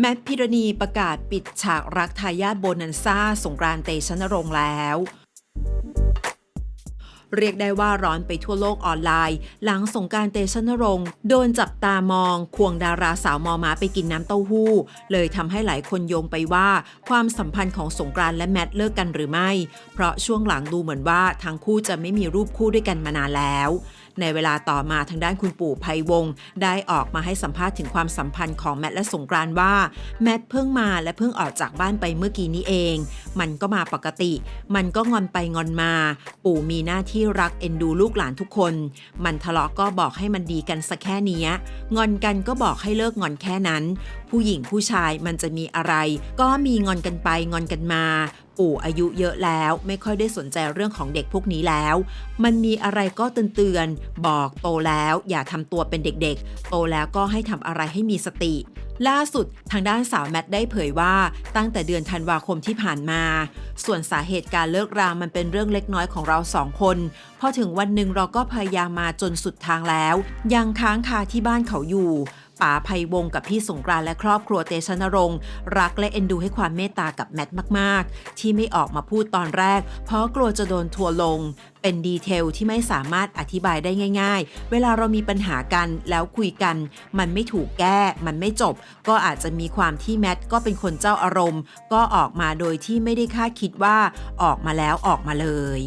แมทพิรณีประกาศปิดฉากรักทายาทโบนันซ่าสงกรานต์เตชนรงค์แล้ว เรียกได้ว่าร้อนไปทั่วโลกออนไลน์ หลังสงกรารเตชนรงค์โดนจับตามอง ควงดาราสาวมอม้าไปกินน้ำเต้าหู้ เลยทำให้หลายคนโยงไปว่าความสัมพันธ์ของสงกรานต์และแมทเลิกกันหรือไม่ เพราะช่วงหลังดูเหมือนว่าทั้งคู่จะไม่มีรูปคู่ด้วยกันมานานแล้ว ในเวลาต่อมาทางด้านคุณปู่ภัยวงศ์ได้ออกมาให้สัมภาษณ์ถึงความสัมพันธ์ของแมทและสงกรานต์ว่า แมทเพิ่งมาและเพิ่งออกจากบ้านไปเมื่อกี้นี้เอง มันก็มาปกติ มันก็งอนไปงอนมา ปู่มีหน้าที่รักเอ็นดูลูกหลานทุกคน มันทะเลาะก็บอกให้มันดีกันสักแค่นี้งอนกันก็บอกให้เลิกงอนแค่นั้น ผู้หญิงผู้ชายมันจะมีอะไร ก็มีงอนกันไปงอนกันมา ปู่อายุเยอะแล้วไม่ค่อยได้สนใจเรื่องของเด็กพวกนี้แล้ว มันมีอะไรก็เตือนๆบอกโตแล้วอย่าทำตัวเป็นเด็กๆ โตแล้วก็ให้ทำอะไรให้มีสติ ล่าสุดทางด้านสาวแมทได้เผยว่าตั้งแต่เดือนธันวาคมที่ผ่านมา ส่วนสาเหตุการเลิกรามันเป็นเรื่องเล็กน้อยของเราสองคน พอถึงวันหนึ่งเราก็พยายามมาจนสุดทางแล้ว ยังค้างคาที่บ้านเขาอยู่ ป๋าภัยวงกับพี่สงกรานและครอบครัวเตชะนรงค์รักและเอ็นดูให้ความเมตตากับแมทมาก ๆ ที่ไม่ออกมาพูดตอนแรก เพราะกลัวจะโดนทัวลง เป็นดีเทลที่ไม่สามารถอธิบายได้ง่าย ๆ เวลาเรามีปัญหากันแล้วคุยกัน มันไม่ถูกแก้ มันไม่จบ ก็อาจจะมีความที่แมทก็เป็นคนเจ้าอารมณ์ ก็ออกมาโดยที่ไม่ได้คาดคิดว่าออกมาแล้วออกมาเลย